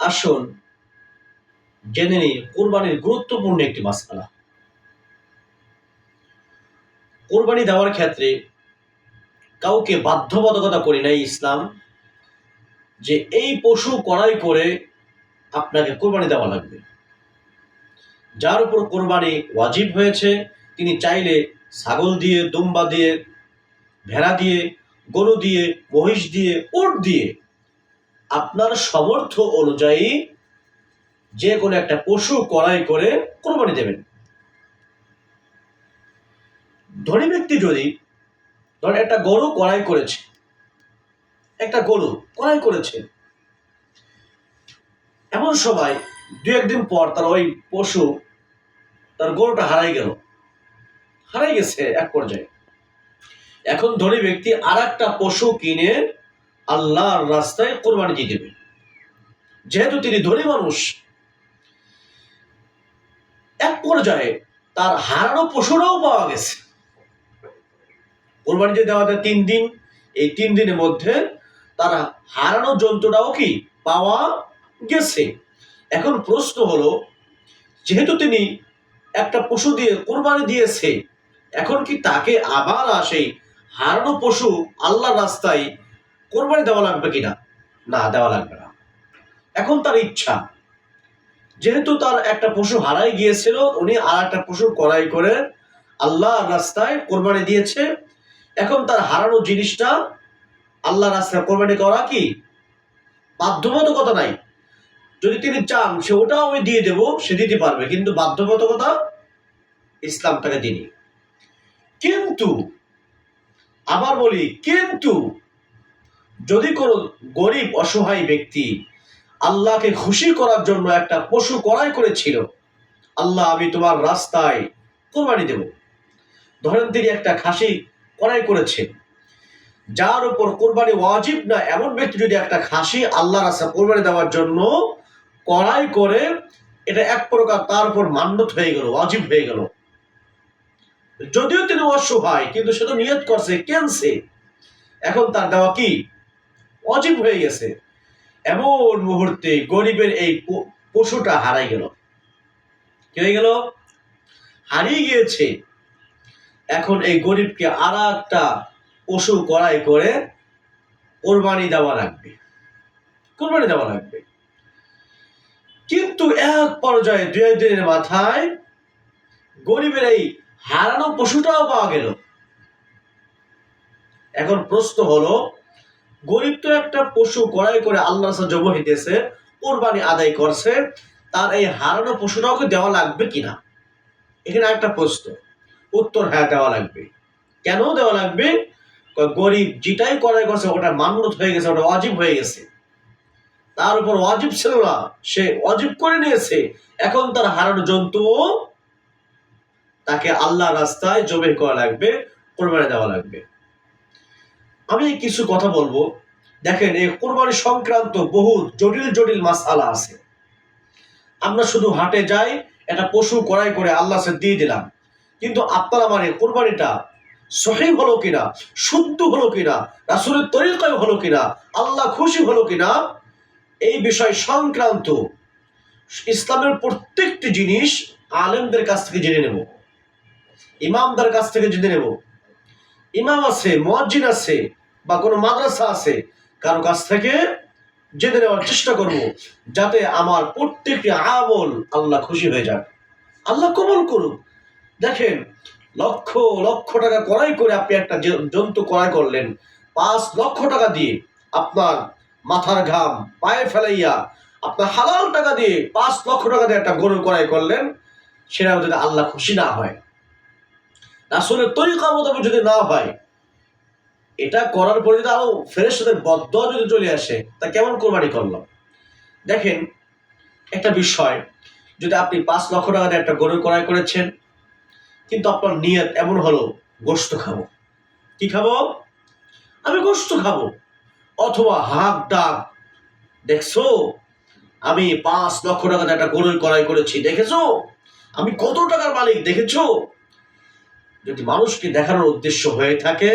আসুন, জেনে নিই, কোরবানির গুরুত্বপূর্ণ একটি মাসআলা। কোরবানি দেওয়ার ক্ষেত্রে কাউকে বাধ্যবাধকতা করি নাই ইসলাম, যে এই পশু কড়াই করে আপনাকে কোরবানি দেওয়া লাগবে। যার উপর কোরবানি ওয়াজিব হয়েছে, তিনি চাইলে ছাগল দিয়ে, দুম্বা দিয়ে, ভেড়া দিয়ে গরু দিয়ে, মহিষ দিয়ে, উট দিয়ে, আপনার সমর্থ অনুযায়ী যে কোনো একটা পশু কড়াই করে কোরবানি দেবেন। ধনী ব্যক্তি যদি ধরেন একটা গরু কড়াই করেছে, একটা গরু কড়াই করেছে, এমন সময় দু একদিন পর তার ওই পশু, তার গরুটা হারাই গেল, হারাই গেছে এক পর্যায়ে। এখন ধনী ব্যক্তি আর একটা পশু কিনে আল্লাহর রাস্তায় কোরবানি দিয়ে দেবে। যেহেতু তিনি ধনী মানুষ, এক পর্যায়ে তার হারানো পশুরাও পাওয়া গেছে। কোরবানি যে দেওয়া তিন দিন, এই তিন দিনের মধ্যে তার হারানো জন্তুটাও কি পাওয়া গেছে? এখন প্রশ্ন হলো, যেহেতু তিনি একটা পশু দিয়ে কোরবানি দিয়েছে, এখন কি তাকে আবার আসে হারানো পশু আল্লাহর রাস্তায় কোরবানি দেওয়া লাগবে কিনা? না, দেওয়া লাগবে না। এখন তার ইচ্ছা। যেহেতু তার একটা পশু হারাই গিয়েছিল, উনি আর একটা পশু কড়াই করে আল্লাহর রাস্তায় কোরবানি দিয়েছে। এখন তার হারানো জিনিসটা আল্লাহ রাস্তায় কোরবানি করা কি? বাধ্যবাধকতা নাই। যদি তিনি চান, সে ওটাও আমি দিয়ে দেব, সে দিতে পারবে, কিন্তু বাধ্যবাধকতা ইসলাম তাকে দিনি কিন্তু আবার বলি, কিন্তু যদি কোনো গরিব, অসহায় ব্যক্তি আল্লাহকে খুশি করার জন্য একটা পশু কড়াই করেছিল, আল্লাহ আমি তোমার রাস্তায় কোরবানি দেব। ধরেন তিনি একটা খাসি কড়াই করেছেন যার উপর কোরবানি ওয়াজিব না, এমন ব্যক্তি যদি একটা খাসি আল্লাহ রাস্তা কোরবানি দেওয়ার জন্য কড়াই করে, এটা এক প্রকার তার উপর মান্যত হয়ে গেল, ওয়াজিব হয়ে গেল। যদিও তিনি অসহায়, কিন্তু সে তো নিয়ত করছে, কেনছে? এখন তার দেওয়া কি? অজীব হয়ে গেছে। এমন মুহূর্তে গরিবের এই পশুটা হারাই গেল। কি হয়ে গেল? হারিয়ে গিয়েছে। এখন এই গরিবকে আর একটা পশু কড়াই করে কোরবানি দেওয়া লাগবে। কোরবানি দেওয়া লাগবে। কিন্তু এক পর্যায়ে দুই দিনের মাথায় গরিবের এই হারানো পশুটাও পাওয়া গেল। এখন প্রশ্ন হলো, গরিব তো একটা পশু কড়াই করে আল্লাহ জব হইতেছে কোরবানি আদায় করছে, তার এই হারানো পশুটাও দেওয়া লাগবে কিনা? এখানে একটা প্রশ্ন, উত্তর হ্যাঁ দেওয়া লাগবে। কেন দেওয়া লাগবে? গরিব যেটাই করাই করছে, ওটা মান্যত হয়ে গেছে, ওটা অজীব হয়ে গেছে। তার উপর অজীব ছিল না, সে অজীব করে নিয়েছে। এখন তার হারানো জন্তুও তাকে আল্লাহ রাস্তায় জবে করা লাগবে, কোরবানি দেওয়া লাগবে। আমি কিছু কথা বলব। দেখেন, এই কোরবানি সংক্রান্ত বহু জটিল জটিল মাসালা আছে। আমরা শুধু হাটে যাই, একটা পশু কড়াই করে আল্লাহ দিয়ে দিলাম। কিন্তু আপনার এই কোরবানিটা সহি হলো কিনা, শুদ্ধ হলো কিনা, রাসুলের তরিকায় হলো কিনা, আল্লাহ খুশি হলো কিনা, এই বিষয় সংক্রান্ত ইসলামের প্রত্যেকটি জিনিস আলেমদের কাছ থেকে জেনে নেব। ইমামদার কাছ থেকে জেনে নেব। ইমাম আছে মজ্জিন আছে, বা কোনো মাদ্রাসা আছে, কারও কাছ থেকে জেনে নেওয়ার চেষ্টা করব, যাতে আমার প্রত্যেকটি আমল আল্লাহ খুশি হয়ে যাক। আল্লাহ কবল করুক। দেখেন, লক্ষ লক্ষ টাকা করাই করে আপনি একটা জন্তু করাই করলেন। পাঁচ লক্ষ টাকা দিয়ে আপনার মাথার ঘাম, পায়ে ফেলাইয়া আপনার হালাল টাকা দিয়ে পাঁচ লক্ষ টাকা দিয়ে একটা গরু করাই করলেন, সেটা যদি আল্লাহ খুশি না হয়। রাসুলের তরিকা মোতাবেক যদি না হয়, এটা করার পরে যদি আরও সাথে বদ্ধ যদি চলে আসে, তা কেমন কোরবানি করলাম? দেখেন, একটা বিষয়, যদি আপনি পাঁচ লক্ষ টাকা একটা গরু ক্রয় করেছেন, কিন্তু আপনার নিয়ত এমন হলো গোস্ত খাব। কি খাব? আমি গোস্ত খাব। অথবা হাক ডাক। দেখছ? আমি পাঁচ লক্ষ টাকা একটা গরু ক্রয় করেছি, দেখেছ? আমি কত টাকার মালিক, দেখেছ? যদি মানুষকে দেখানোর উদ্দেশ্য হয়ে থাকে,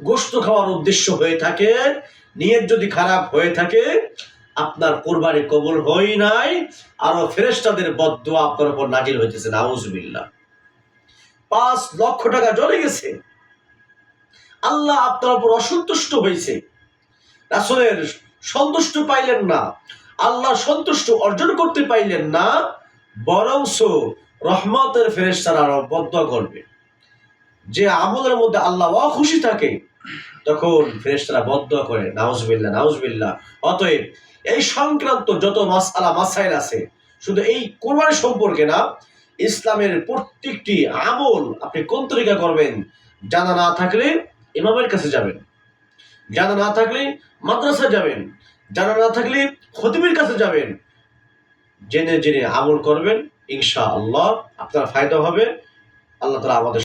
গোস্ত খাওয়ার উদ্দেশ্য হয়ে থাকে, নিয়ত যদি খারাপ হয়ে থাকে, আপনার কোরবানি কবুল হই নাই, আরও ফেরেশতাদের বদদোয়া আপনার উপর নাজিল হইতেছে, নাউজুবিল্লাহ। পাঁচ লক্ষ টাকা জ্বলে গেছে। আল্লাহ আপনার উপর অসন্তুষ্ট হয়েছে রাসূলের সন্তুষ্ট পাইলেন না আল্লাহ সন্তুষ্ট অর্জন করতে পাইলেন না, বরংস রহমতের ফেরেশতারা আরও বদ্ধ করবে। যে আমলের মধ্যে আল্লাহ অখুশি থাকে, তখন ফেরেশতারা বদদোয়া করে, নাউজবিল্লাহ নাউজবিল্লাহ। অতএব এই সংক্রান্ত যত মাসালা মাসাইল আছে, শুধু এই কোরবানি সম্পর্কে না, ইসলামের প্রত্যেকটি আমল আপনি কোন তরিকা করবেন, জানা না থাকলে ইমামের কাছে যাবেন। জানা না থাকলে মাদ্রাসা যাবেন। জানা না থাকলে খতিবের কাছে যাবেন। জেনে জেনে আমল করবেন ইনশা আল্লাহ আপনার ফায়দা হবে। আল্লাহ তালা আমাদের